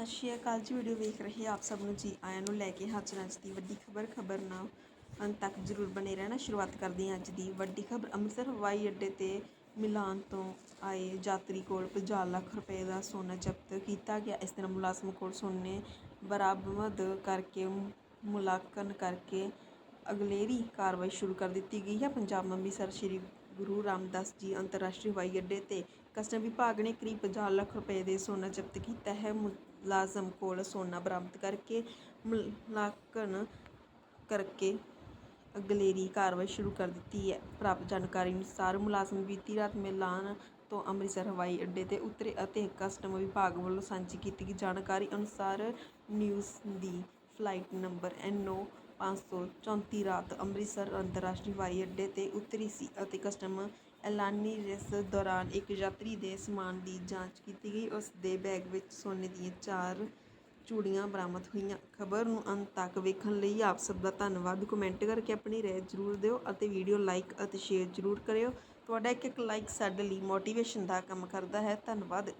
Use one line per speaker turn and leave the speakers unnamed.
ਸਤਿ ਸ਼੍ਰੀ ਅਕਾਲ ਜੀ, ਵੀਡੀਓ ਵੇਖ ਰਹੇ ਆਪ ਸਭ ਨੂੰ ਜੀ। ਆਇਆਂ ਨੂੰ ਲੈ ਕੇ ਹਾਜ਼ਰ ਅੱਜ ਦੀ ਵੱਡੀ ਖਬਰ ਖਬਰ ਨਾਲ ਅੰਤ ਤੱਕ ਜ਼ਰੂਰ ਬਣੇ ਰਹਿਣਾ। ਸ਼ੁਰੂਆਤ ਕਰਦੇ ਹਾਂ ਅੱਜ ਦੀ ਵੱਡੀ ਖਬਰ। ਅੰਮ੍ਰਿਤਸਰ ਹਵਾਈ ਅੱਡੇ ਤੇ ਮਿਲਾਨ ਤੋਂ ਆਏ ਯਾਤਰੀ ਕੋਲ 50 ਲੱਖ ਰੁਪਏ ਦਾ ਸੋਨਾ ਜ਼ਬਤ ਕੀਤਾ ਗਿਆ। ਇਸ ਤਰ੍ਹਾਂ ਮੁਲਾਜ਼ਮ ਕੋਲ ਸੋਨੇ ਬਰਾਮਦ ਕਰਕੇ ਮੁਲਾਂਕਣ ਕਰਕੇ ਅਗਲੇਰੀ ਕਾਰਵਾਈ ਸ਼ੁਰੂ ਕਰ ਦਿੱਤੀ ਗਈ ਹੈ। ਪੰਜਾਬ ਅੰਮ੍ਰਿਤਸਰ ਸ਼੍ਰੀ ਗੁਰੂ ਰਾਮਦਾਸ ਜੀ ਅੰਤਰਰਾਸ਼ਟਰੀ ਹਵਾਈ ਅੱਡੇ ਤੇ ਕਸਟਮ ਵਿਭਾਗ ਨੇ ਕਰੀਬ 50 ਲੱਖ ਰੁਪਏ ਦੇ ਸੋਨਾ ਜ਼ਬਤ ਕੀਤਾ ਹੈ। ਮੁਲਾਜ਼ਮ ਕੋਲ ਸੋਨਾ ਬਰਾਮਦ ਕਰਕੇ ਮੁਲਾਂਕਣ ਕਰਕੇ ਅਗਲੇਰੀ ਕਾਰਵਾਈ ਸ਼ੁਰੂ ਕਰ ਦਿੱਤੀ ਹੈ। ਪ੍ਰਾਪਤ ਜਾਣਕਾਰੀ ਅਨੁਸਾਰ ਮੁਲਾਜ਼ਮ ਬੀਤੀ ਰਾਤ ਮਿਲਾਨ ਤੋਂ ਅੰਮ੍ਰਿਤਸਰ ਹਵਾਈ ਅੱਡੇ ਤੇ ਉਤਰੇ ਅਤੇ ਕਸਟਮ ਵਿਭਾਗ ਵੱਲੋਂ ਸਾਂਝੀ ਕੀਤੀ ਗਈ ਜਾਣਕਾਰੀ ਅਨੁਸਾਰ ਨਿਊਜ਼ ਦੀ ਫਲਾਈਟ ਨੰਬਰ ਪੰਜ ਸੌ ਚੌਂਤੀ ਰਾਤ ਅੰਮ੍ਰਿਤਸਰ ਅੰਤਰਰਾਸ਼ਟਰੀ ਹਵਾਈ ਅੱਡੇ ਤੇ ਉਤਰੀ ਸੀ ਅਤੇ ਕਸਟਮ ਐਲਾਨੀ ਜਿਸ ਦੌਰਾਨ ਇੱਕ ਯਾਤਰੀ ਦੇ ਸਮਾਨ ਦੀ ਜਾਂਚ ਕੀਤੀ ਗਈ। ਉਸ ਦੇ ਬੈਗ ਵਿੱਚ ਸੋਨੇ ਦੀਆਂ ਚਾਰ ਚੂੜੀਆਂ ਬਰਾਮਦ ਹੋਈਆਂ। ਖਬਰ ਨੂੰ ਅੰਤ ਤੱਕ ਵੇਖਣ ਲਈ ਆਪ ਸਭ ਦਾ ਧੰਨਵਾਦ। ਕਮੈਂਟ ਕਰਕੇ ਆਪਣੀ ਰਾਏ ਜ਼ਰੂਰ ਦਿਓ ਅਤੇ ਵੀਡੀਓ ਲਾਈਕ ਅਤੇ ਸ਼ੇਅਰ ਜ਼ਰੂਰ ਕਰਿਓ। ਤੁਹਾਡਾ ਇੱਕ ਇੱਕ ਲਾਈਕ ਸਾਡੇ ਲਈ ਮੋਟੀਵੇਸ਼ਨ ਦਾ ਕੰਮ ਕਰਦਾ ਹੈ। ਧੰਨਵਾਦ।